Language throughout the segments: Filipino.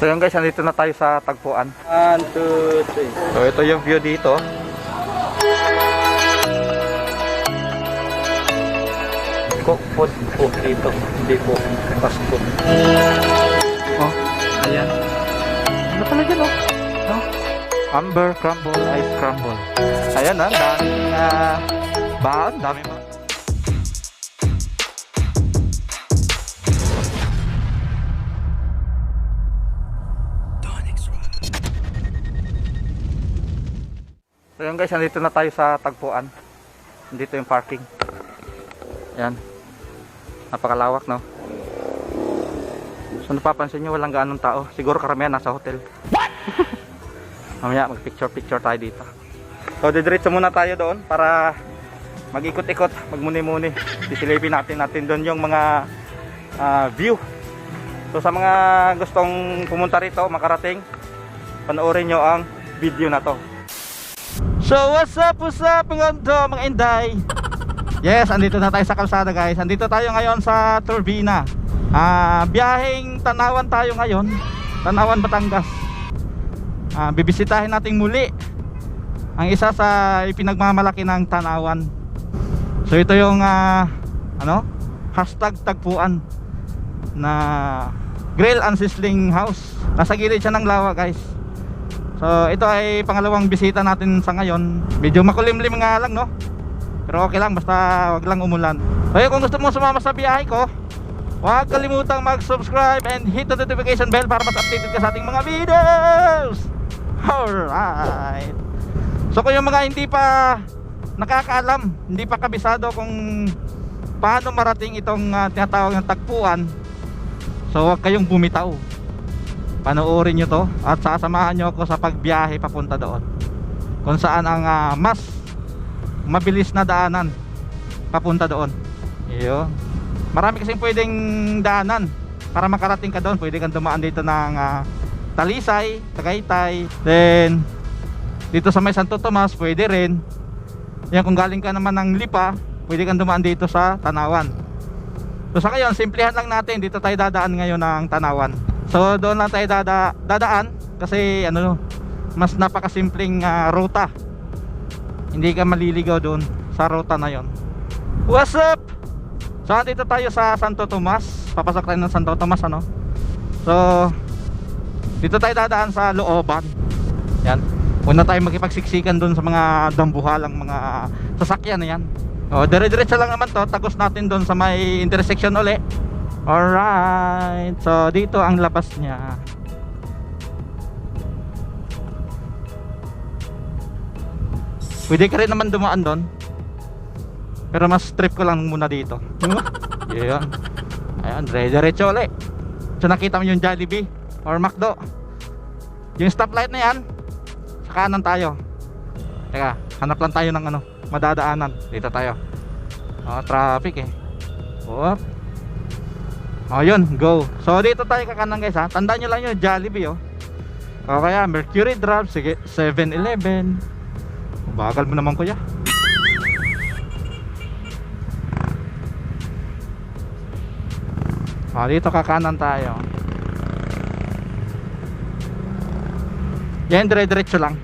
So yun guys, nandito na tayo sa tagpuan. One, two, three. So ito yung view dito. Cook food po dito. Hindi po fast food. Oh, ayan. Ano pala dyan oh? No? Amber crumble, ice crumble. Ayan ah, daming uh, baon, dami ba? So yun guys, nandito na tayo sa tagpuan. Dito yung parking. Yan. Napakalawak no. So napapansin nyo walang gaanong tao. Siguro karamihan nasa hotel. Mamaya mag picture picture tayo dito. So didiretso muna tayo doon para mag-ikot-ikot, magmuni-muni. Sisilipin natin natin doon yung mga ah, view. So sa mga gustong pumunta rito, makarating, panoorin nyo ang video na to. So what's up, what's up mga ando, mga inday? Yes, andito na tayo sa kalsada guys. Andito tayo ngayon sa Turbina. Ah Biyaheng Tanawan tayo ngayon. Tanawan, Batangas. Ah Bibisitahin natin muli Ang isa sa ipinagmamalaki ng Tanawan. So ito yung ah, ano? Hashtag tagpuan Na Grill and Sizzling House. Nasa gilid siya ng lawa guys So ito ay pangalawang bisita natin sa ngayon. Medyo makulimlim nga lang no? Pero okay lang basta wag lang umulan. Yun, kung gusto mo sumama sa biyahe ko Huwag kalimutang mag-subscribe and hit the notification bell para mas updated ka sa ating mga videos! Alright. So kung yung mga hindi pa nakakaalam Hindi pa kabisado kung paano marating itong uh, tinatawag ng tagpuan So huwag kayong bumitaw panoorin nyo to at sasamahan nyo ako sa pagbiyahe papunta doon. Kung saan ang ah, mas mabilis na daanan papunta doon. Yun. Marami kasing pwedeng daanan. Para makarating ka doon pwede kang dumaan dito ng ah, Talisay, Tagaytay. Then dito sa may Santo Tomas pwede rin. Yan kung galing ka naman ng Lipa pwede kang dumaan dito sa Tanawan. So sa ngayon simplihan lang natin. Dito tayo dadaan ngayon ng Tanawan So doon lang tayo dada, dadaan kasi ano mas napakasimpleng ah, ruta. Hindi ka maliligaw doon sa ruta na 'yon. What's up? So dito tayo sa Santo Tomas. Papasok tayo ng Santo Tomas ano. So dito tayo dadaan sa looban. Yan. Una tayo makipagsiksikan doon sa mga dambuhalang mga sasakyan na yan. O, dire-diretso lang naman to. Tagos natin doon sa may intersection uli. Alright, so dito ang labas niya. Pwede ka rin naman dumaan doon. Pero mas trip ko lang muna dito. Yun. Ayan, dire-diretso ulit. So nakita mo yung Jollibee or McDo. Yung stoplight na yan, sa kanan tayo. Teka, hanap lang tayo ng ano, madadaanan. Dito tayo. Oh, traffic eh. Whoop. Oh, yun, go. So dito tayo kakanan guys ha. Tandaan nyo lang yung Jollibee oh. O kaya Mercury Drive, sige, 7-Eleven. Bagal mo naman kuya. Oh, dito kakanan tayo. Yan, dire-diretso lang.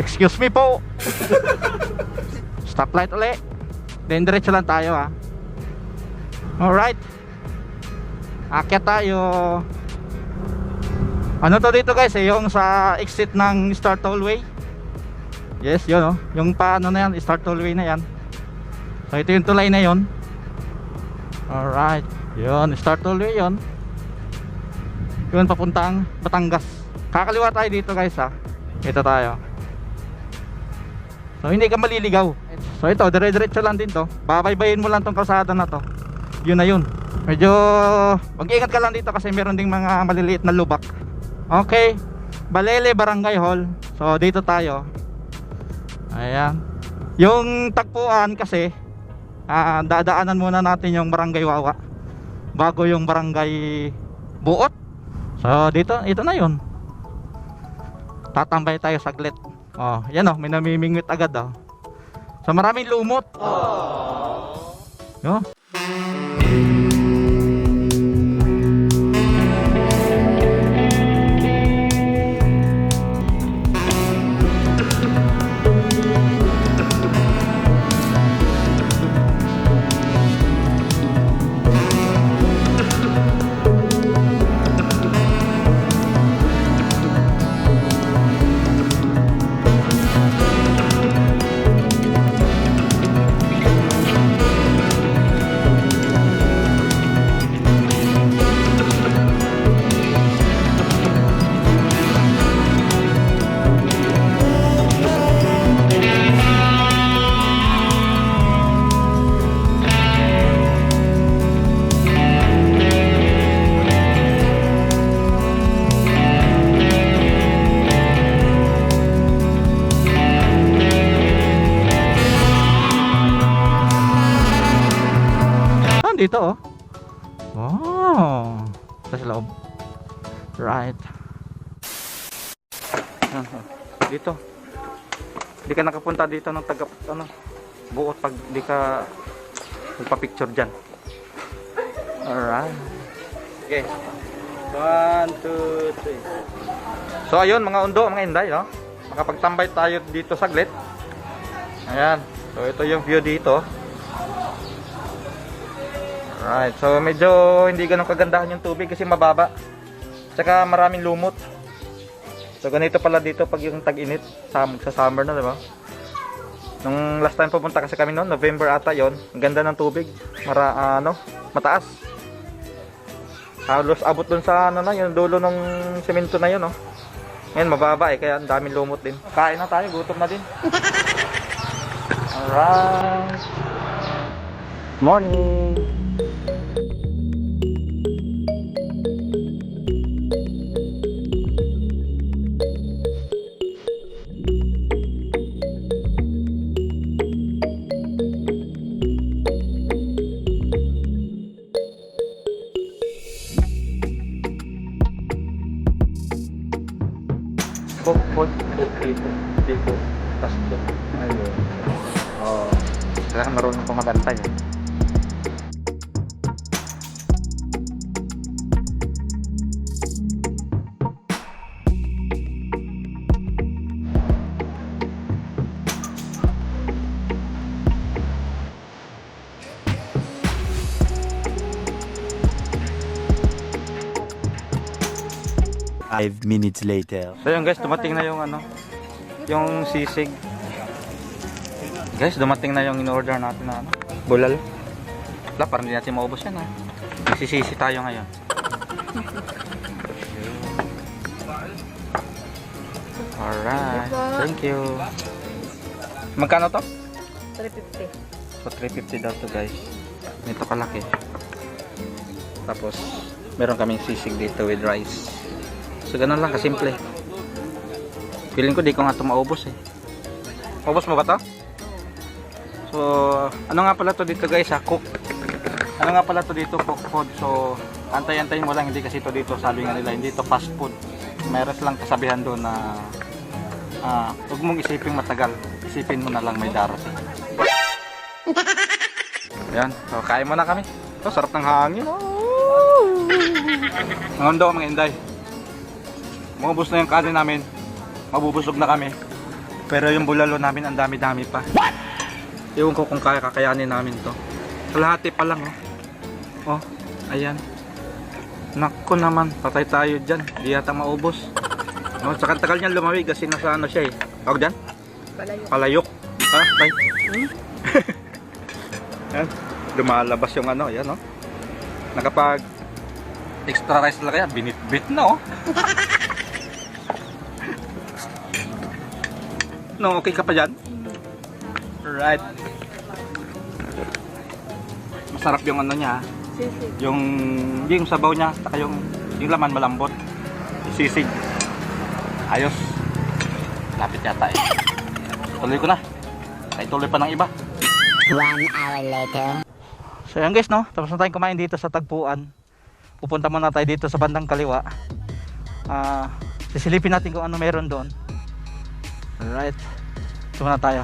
Excuse me po. Stoplight uli. Then diretso lang tayo ha. Alright. Akyat tayo. Ano to dito guys eh, yung sa exit ng Star Tollway. Yes, yun oh. Yung paano na yan, Star Tollway na yan. So ito yung tulay na yon. Alright. Yun, Star Tollway yun. Yun, papuntang Batangas. Kakaliwa tayo dito guys ha. Ito tayo. So hindi ka maliligaw. So ito, dire-diretso lang din to. Babaybayin mo lang tong kalsada na to yun na yun. Medyo mag-ingat ka lang dito kasi meron ding mga maliliit na lubak. Okay. Balele Barangay Hall. So dito tayo. Ayan. Yung tagpuan kasi ah, dadaanan muna natin yung Barangay Wawa bago yung Barangay Buot. So dito ito na yun. Tatambay tayo saglit. Oh yan oh may namimingwit agad oh. So maraming lumot. Yo. Dito oh. Wow. Sa sa loob. Right. Oh. Dito. Hindi ka nakapunta dito ng taga ano buot pag di ka magpa-picture diyan. Alright. Okay. One, two, three. So ayun mga undo, mga inday, no? Makapagtambay tayo dito saglit. Ayan. So ito yung view dito. Alright. So medyo hindi ganun kagandahan yung tubig kasi mababa. Tsaka maraming lumot. So ganito pala dito pag yung tag-init sa, sa summer na, di ba? Nung last time pupunta kasi kami noon, November ata yon. Ang ganda ng tubig. Mara, ah, ano, mataas. Halos abot dun sa ano na, yung dulo ng semento na yun, no? Ngayon mababa eh, kaya ang daming lumot din. Kain na tayo, gutom na din. Alright. Morning. Foot dito. Dito. Tapos dito. Ayun. Oo. Oh. Kailangan marunong kumakanta niya. 5 minutes later. So yun guys, dumating na yung ano, yung sisig. Guys, dumating na yung in-order natin na ano, bulal. Wala, parang hindi natin maubos yan ah. ha. Nagsisisi tayo ngayon. Alright, thank you. Magkano to? 350. So 350 daw to guys. Nito kalaki. Tapos, meron kaming sisig dito with rice. So ganun lang kasimple. Feeling ko di ko nga ito maubos eh. Maubos mo ba to? So ano nga pala to dito guys ha? Cook. Ano nga pala to dito cook food. So antay-antayin mo lang hindi kasi to dito sabi nga nila hindi to fast food. Meron lang kasabihan doon na ah, huwag mong isipin matagal. Isipin mo na lang may darating. Yan, so kain muna kami. Ito, sarap ng hangin. Ang undo, mga inday. Mabubos na yung kanin namin. Mabubusog na kami. Pero yung bulalo namin, ang dami-dami pa. Ewan ko kung kaya kakayanin namin to. Kalahati pa lang, oh. Oh, ayan. Nako naman, patay tayo dyan. Di yata maubos. No, tsaka tagal niyan lumawig kasi nasa ano siya eh. Tawag dyan? Palayo. Palayok. Ha? Tay? yan. Lumalabas yung ano, yan oh. Nakapag extra rice lang kaya, binit-bit na oh. no, okay ka pa dyan? Right. Masarap yung ano niya, ah. Yung yung sabaw niya, saka yung yung laman malambot. Sisig. Ayos. Lapit yata eh. Tuloy ko na. Kaya tuloy pa ng iba. One hour later. So yan guys no, tapos na tayong kumain dito sa tagpuan. Pupunta muna tayo dito sa bandang kaliwa. Ah, sisilipin natin kung ano meron doon. Alright. Ito muna tayo.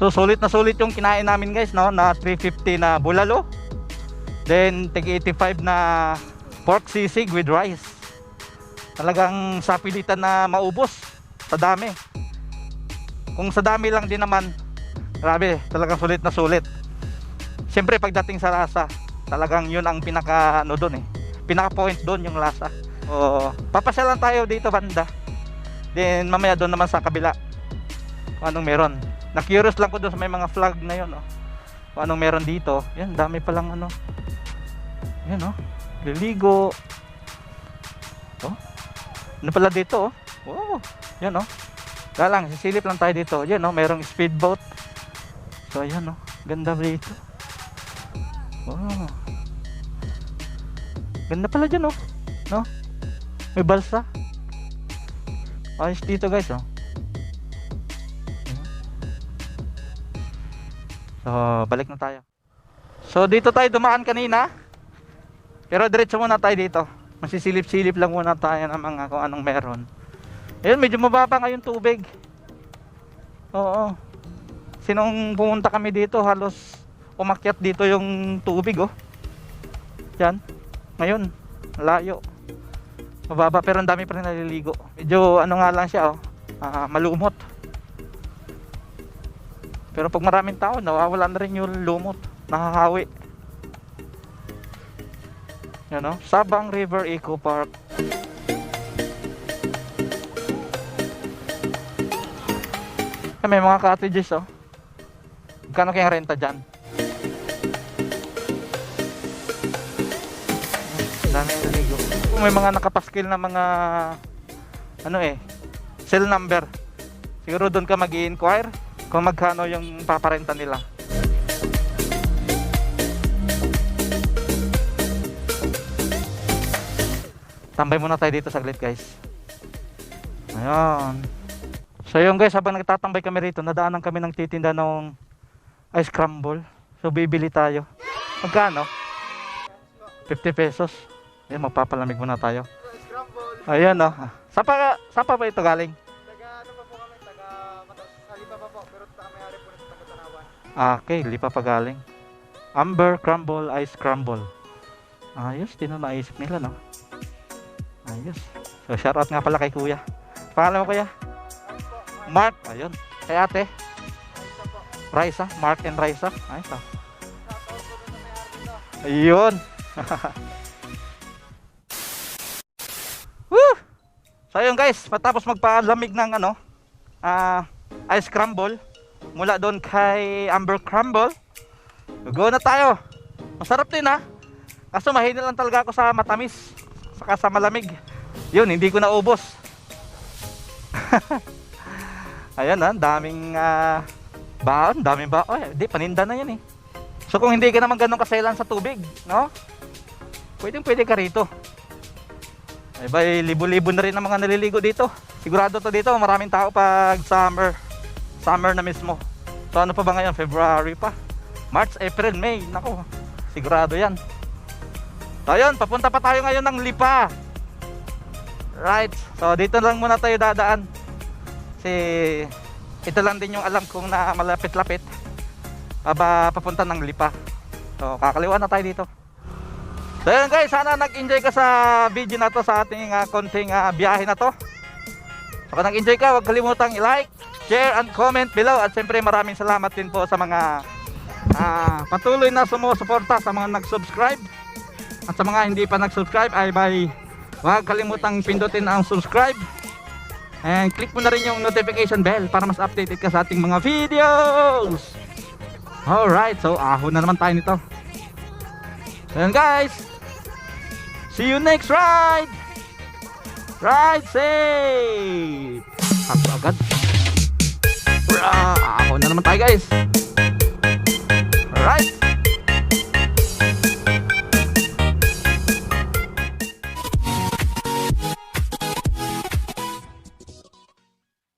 So sulit na sulit yung kinain namin guys no, na 350 na bulalo. Then tig 85 na pork sisig with rice. Talagang sa pilitan na maubos sa dami. Kung sa dami lang din naman Grabe, talagang sulit na sulit. Siyempre pagdating sa lasa, talagang yun ang pinaka ano doon eh. Pinaka point doon yung lasa. O, papasyalan tayo dito banda. Then mamaya doon naman sa kabila. Kung anong meron. Na-curious lang ko doon sa may mga flag na yun. Oh. Kung anong meron dito. Yan, dami palang ano. Yan oh. Liligo. Oh. Ano pala dito oh. Oh. Yan oh. Kaya lang, sisilip lang tayo dito. Yan oh, merong speedboat. So ayan oh, ganda rito. Wow. Ganda pala dyan oh. No? May balsa. Ayos dito guys oh. So balik na tayo. So, dito tayo dumaan kanina. Pero diretso muna tayo dito. Masisilip-silip lang muna tayo ng mga kung anong meron. Ayun, medyo mababa ngayon tubig. Oo. Sinong pumunta kami dito, halos umakyat dito yung tubig, oh. Yan. Ngayon, layo. Mababa pero ang dami pa rin naliligo. Medyo ano nga lang siya, oh. ah, malumot. Pero pag maraming tao, nawawala na rin yung lumot. Nakakawi. Yan o. Sabang River Eco Park. May mga cottages oh. Magkano kayang renta dyan? May mga nakapaskil na mga ano eh, cell number. Siguro doon ka mag inquire kung magkano yung paparenta nila. Tambay muna tayo dito saglit guys. Ayun. So yun guys, habang nagtatambay kami rito, nadaanan kami ng titinda ng ice crumble. So bibili tayo. Magkano? 50 pesos. Ayan, magpapalamig muna tayo. Ayan oh. Saan pa, saan pa ba ito galing? Taga ano pa po kami? Taga. Salipa pa po. Pero taga-mayari po na sa taga Tanawan. Ah, okay, lipa pa galing. Amber Crumble Ice Crumble. Ayos, din na naisip nila, no? Ayos. So, shoutout nga pala kay kuya. Pangalan mo kuya? Mark. Ayun. Kay ate? Raisa. Mark and Raisa. Ayos ah. Ayun. So ayun guys, matapos magpalamig ng ano, ah, ice crumble mula doon kay Amber Crumble. Go na tayo. Masarap din ha. Kaso mahina lang talaga ako sa matamis. Saka sa malamig. Yun, hindi ko naubos. Ayan ha, daming ah, baon, daming baon. Ay, di, paninda na yan eh. So kung hindi ka naman ganun kaselan sa tubig, no? Pwedeng pwede ka rito. Ay ba, libo-libo na rin ang mga naliligo dito. Sigurado to dito, maraming tao pag summer. Summer na mismo. So ano pa ba ngayon? February pa. March, April, May. Nako, sigurado yan. So ayun, papunta pa tayo ngayon ng Lipa. Right. So dito lang muna tayo dadaan. Kasi ito lang din yung alam kong na malapit-lapit. Aba, papunta ng Lipa. So kakaliwa na tayo dito. So yun guys, sana nag-enjoy ka sa video na to sa ating ah, konting ah, biyahe na to. So nag-enjoy ka, huwag kalimutang i-like, share, and comment below. At siyempre maraming salamat din po sa mga ah, patuloy na sumusuporta sa mga nag-subscribe. At sa mga hindi pa nag-subscribe ay by huwag kalimutang pindutin ang subscribe. And click mo na rin yung notification bell para mas updated ka sa ating mga videos. Alright, so ahon na naman tayo nito. So yun guys. See you next ride. Ride safe. Sakto agad. Hurrah! Ahon na naman tayo guys. Alright.